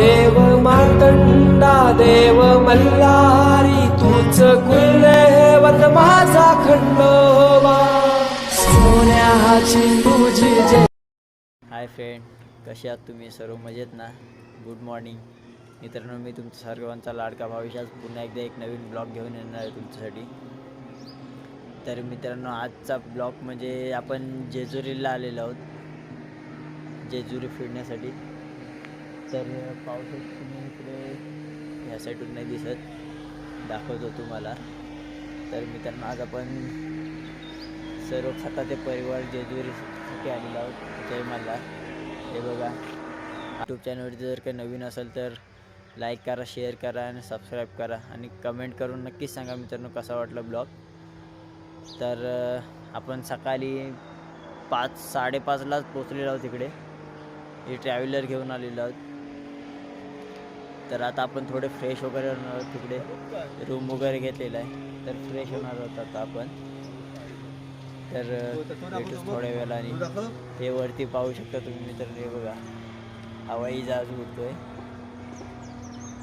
देव मार्तंडा देव मल्हारी तूच कुलदैवत माझा खंडोबा. सोन्याची तुझी जय हाय फ्रेंड कसे आहात तुम्ही? सर्व मजेत ना? गुड मॉर्निंग मित्रांनो मी तुमचा सर्वांचा लाडका भाविशास आज पुन्हा एकदा एक नवीन ब्लॉग घेऊन येणार आहे तुमच्यासाठी. तर मित्रांनो आजचा ब्लॉग म्हणजे आपण जेजुरीला आलेलो आहोत. जेजुरी फिरण्यासाठी. तर पावसात तुम्ही इकडे ह्या साईडून नाही दिसत. दाखवतो तुम्हाला. तर मी त्यांना आज आपण सर्व खाता ते परिवार जेजुरीसाठी आलेलो आहोत. जय मला हे बघा. यूट्यूब चॅनलवरती जर काही नवीन असेल तर लाईक करा शेअर करा आणि सबस्क्राईब करा. आणि कमेंट करून नक्कीच सांगा मित्रांनो कसा वाटला ब्लॉग तर आपण सकाळी पाच साडेपाचलाच पोचलेलो आहोत तिकडे हे ट्रॅव्हलर घेऊन आलेलो आहोत. तर आता आपण थोडे फ्रेश वगैरे होणार आहोत तिकडे. रूम वगैरे घेतलेला आहे. तर फ्रेश होणार आहोत आता आपण. तर भेटूच थोड्या वेळाने. हे वरती पाहू शकता तुम्ही मित्रांनो हे बघा. हवाई जहाज उडतोय.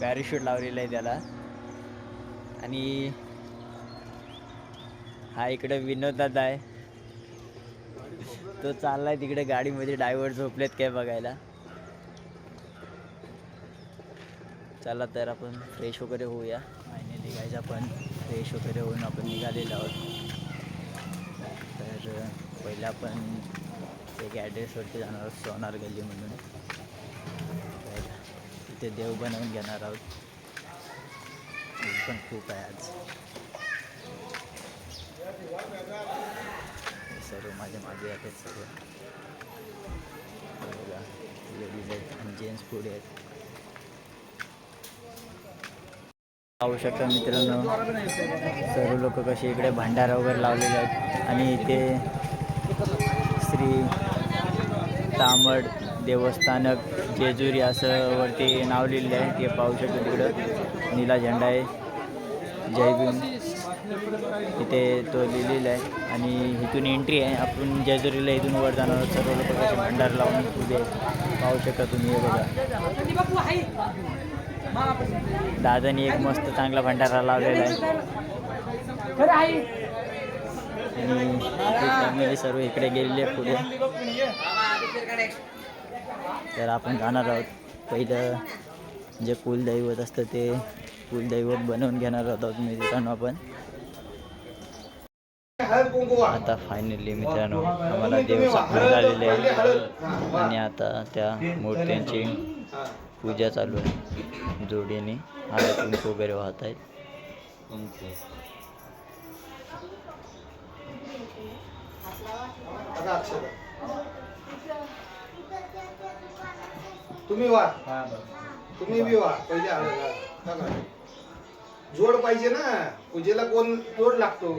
पॅराशूट लावलेला आहे त्याला. आणि हा इकडं विनोद दादा आहे. तो चाललाय तिकडे गाडीमध्ये. डायव्हर झोपलेत काय बघायला. चला तर आपण फ्रेश वगैरे होऊया. फायनली गायज आपण फ्रेश वगैरे होऊन आपण निघालेलो आहोत. तर पहिलं आपण एक ॲड्रेसवरती जाणार आहोत सोनार गल्ली म्हणून. तर तिथे देव बनवून घेणार आहोत. पण खूप आहे आज. सर्व माझे माझे आहेत सर्व बघा लेडीज आहेत आणि जेंट्स पुढे आहेत. पाहू शकता मित्रांनो. सर्व लोक कसे इकडे भंडारा वगैरे लावलेले आहेत. आणि इथे श्री तामड देवस्थानक जेजुरी असं वरती नाव लिहिलेलं आहे. ते पाहू शकतो तिकडं. नीला झेंडा आहे. जय भीम. इथे तो लिहिलेला आहे. आणि इथून एंट्री आहे. आपण जेजुरीला इथून वर जाणार सर्व लोक कसे भंडार लावून उभे पाहू शकता तुम्ही. हे बघा. दादानी एक मस्त चांगला भंडारा लावलेला आहे. आणि फॅमिली सर्व इकडे गेलेली आहे पुढे. तर आपण जाणार आहोत. पहिलं जे कुलदैवत असतं ते कुलदैवत बनवून घेणार आहोत मित्रांनो आपण. आता फायनली मित्रांनो आम्हाला देव सापडून आलेले आहे. आणि आता त्या मूर्त्यांची पूजा चालू आहे. जोडीने हळद वगैरे वाहत आहेत. तुम्ही वा तुम्ही बी वा पहिले आले. जोड पाहिजे ना. पूजेला कोण जोड लागतो?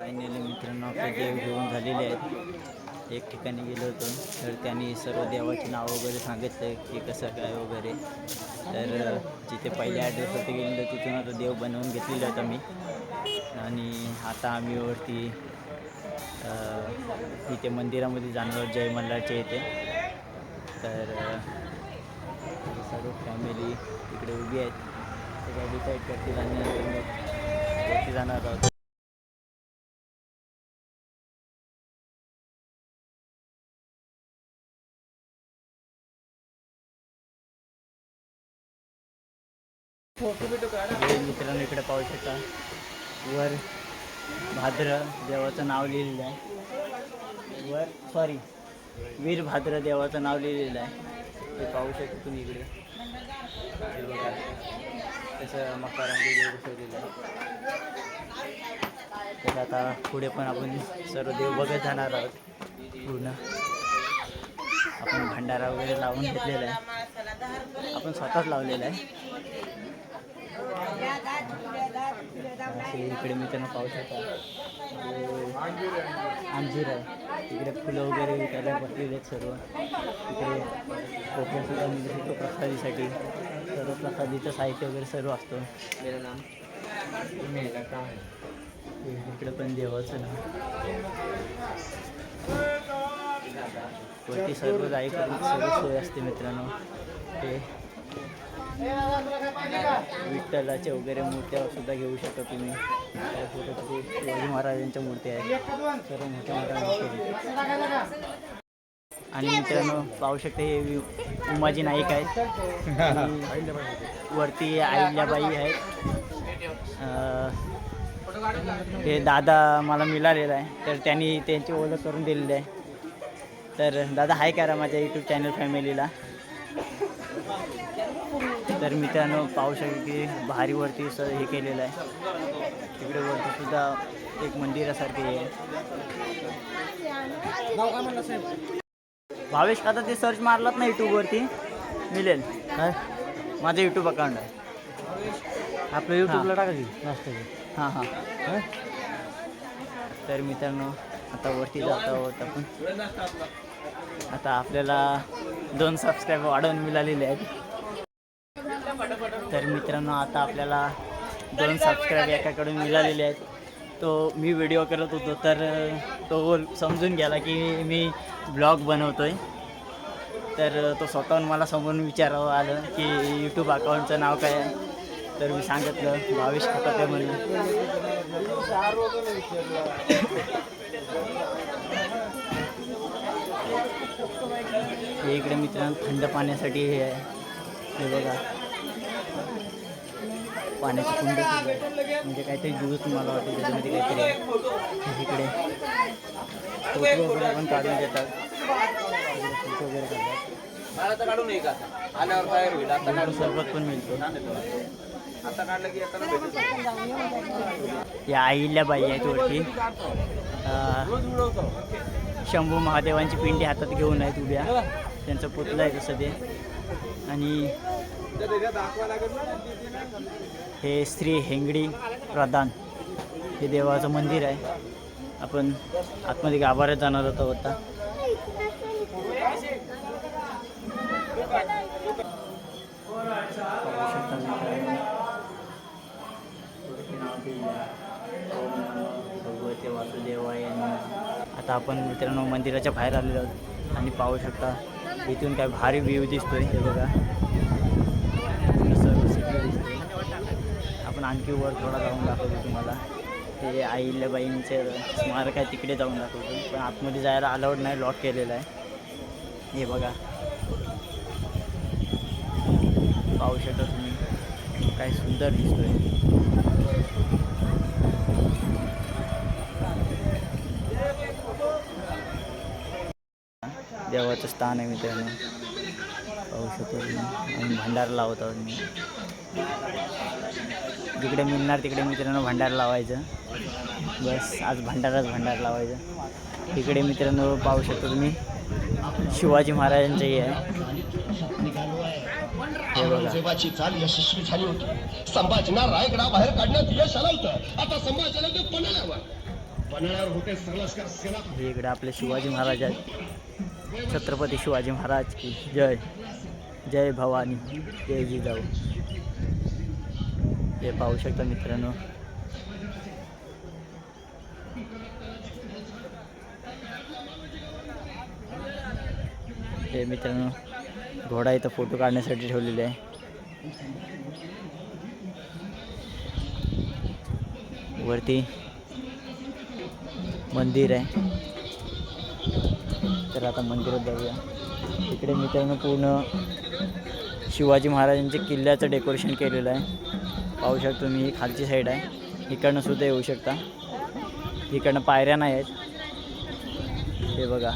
फायनली मित्रांनो आपले देव घेऊन झालेले आहेत. एक ठिकाणी गेलो होतो. तर त्यांनी सर्व देवाची नावं वगैरे सांगितलं की कसं काय वगैरे. तर जिथे पहिल्या ॲड्रेसवरती गेलेलो तिथून आता देव बनवून घेतलेले आहेत आम्ही. आणि आता आम्ही वरती इथे मंदिरामध्ये जाणार जय मल्हारच्या इथे. तर सर्व फॅमिली इकडे उभी आहेत. ते काय डिसाईड करतील आणि वरती जाणार आहोत. मित्रांनो इकडे पाहू शकता. वर भाद्र देवाचं नाव लिहिलेलं आहे. वर सॉरी वीरभाद्र देवाचं नाव लिहिलेलं आहे. ते पाहू शकता तुम्ही इकडे. तसं मकारांची देव बसवलेलं आहे. तर आता पुढे पण आपण सर्व देव बघत जाणार आहोत. पूर्ण. आपण भंडारा वगैरे लावून घेतलेला आहे. आपण स्वतःच लावलेला आहे. असे इकडे मित्रांनो पाहू शकता अंजीर आहे. तिकडे फुलं वगैरे विकायला बसलेले आहेत सर्व. इकडे कोकण सुद्धा म्हणजे मिळू शकतो प्रसादीसाठी सर्व प्रसादीचं साहित्य वगैरे सर्व असतो. इकडे पण देवाचं नाव. वरती सर्व करून सर्व सोय असते मित्रांनो. ते विठ्ठलाच्या वगैरे मूर्त्या सुद्धा घेऊ शकता तुम्ही. शिवाजी महाराजांच्या मूर्त्या आहेत. सर्व मोठ्या मोठ्या मूर्ती आणि मित्रांनो पाहू शकता हे उमाजी नाईक आहेत. वरती आईल्याबाई आहेत. हे दादा मला मिळालेला आहे. तर त्यांनी त्यांची ओळख करून दिलेली आहे. तर दादा हाय करा माझ्या यूट्यूब चॅनल फॅमिलीला तर मित्रांनो पाहू शकतो की भारीवरती स हे केलेलं आहे. तिकडे वरती सुद्धा एक मंदिरासारखे आहे. भावेश आता ते सर्च मारलात ना यूट्यूबवरती मिळेल काय? माझं यूट्यूब अकाउंट आहे. आपलं यूट्यूबला टाका की. हां हां. तर मित्रांनो आता वरती जात आहोत आपण. आता आपल्याला दोन सबस्क्राईब वाढवून मिळालेले आहेत. तर मित्रांनो आता आपल्याला दोन सबस्क्राईब एकाकडून मिळालेले आहेत. तो मी व्हिडिओ करत होतो तर तो समजून गेला की मी ब्लॉग बनवतो आहे तर तो स्वतःहून मला समोरून विचारावं आलं की यूट्यूब अकाउंटचं नाव काय आहे? तर मी सांगितलं भावेश खताते म्हणून. इकडे मित्रांनो थंड पाण्यासाठी हे आहे. हे बघा. पाण्याची कुंड आहे. म्हणजे काहीतरी ज्यूस तुम्हाला वाटतं त्याच्यामध्ये काहीतरी इकडे. फोटो वगैरे पण काढून देतात. फोटो वगैरे काढतात काढू का आल्यावर होईल आता सरबत पण मिळतो आता काढलं की आहेत वरती शंभू महादेवांची पिंडी हातात घेऊन आहेत उभ्या. त्यांचं पुतलं आहे तसं ते. आणि हे श्री हेंगडी प्रधान हे देवाचं मंदिर आहे. आपण आतमध्ये गाभाऱ्यात जाणार होतो होता भगवते वासुदेवाय आता आपण मित्रांनो मंदिराच्या बाहेर आलेलो आहोत. आणि पाहू शकता इथून काय भारी व्ह्यू दिसतोय हे बघा. सर्व दिसते आपण आणखी वर थोडा जाऊन दाखवतो तुम्हाला. ते अहिल्याबाईंचे स्मारक आहे तिकडे जाऊन दाखवतो. पण आतमध्ये जायला अलाउड नाही लॉक केलेलं आहे. हे बघा. पाहू शकता तुम्ही. काय सुंदर दिसतोय. देवाचं स्थान आहे मित्रांनो. पाहू शकतो आणि भंडारा लावत आहोत मी जिकडे मिळणार तिकडे मित्रांनो भंडारा लावायचं. बस आज भंडाराच भंडारा लावायचं. इकडे मित्रांनो पाहू शकतो तुम्ही. शिवाजी महाराजांचं हे आहे. हे चाल यशस्वी झाली होती. संभाजीना रायगडाबाहेर काढण्यात यश आलं होतं. आता संभाजीला ते होते इकडे आपले शिवाजी महाराज आहेत. छत्रपती शिवाजी महाराज की जय. जय भवानी. जय जिजाऊ. हे पाहू शकता मित्रांनो. हे मित्रांनो घोडा इथं फोटो काढण्यासाठी ठेवलेले आहे. वरती मंदिर आहे. तर आता मंदिरात जाऊया. इकडे मित्रांनो पूर्ण शिवाजी महाराजांच्या किल्ल्याचं डेकोरेशन केलेलं आहे. पाहू शकतो मी ही खालची साईड आहे. इकडनं सुद्धा येऊ शकता. इकडनं पायऱ्या नाही आहेत. हे बघा.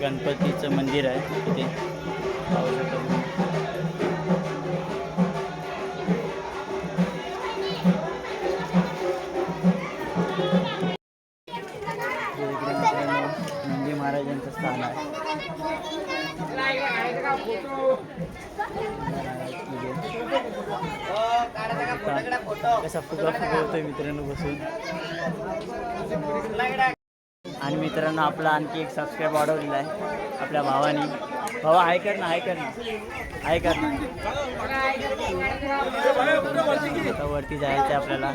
गणपतीचं मंदिर आहे तिथे असा फुगा फुगवतोय मित्रांनो बसून. आणि मित्रांनो आपला आणखी एक सबस्क्राईब वाढवलेला आहे आपल्या भावानी. भावा आहे कर ना आहे कर ना. आहे कर ना. वरती जायचं आहे आपल्याला.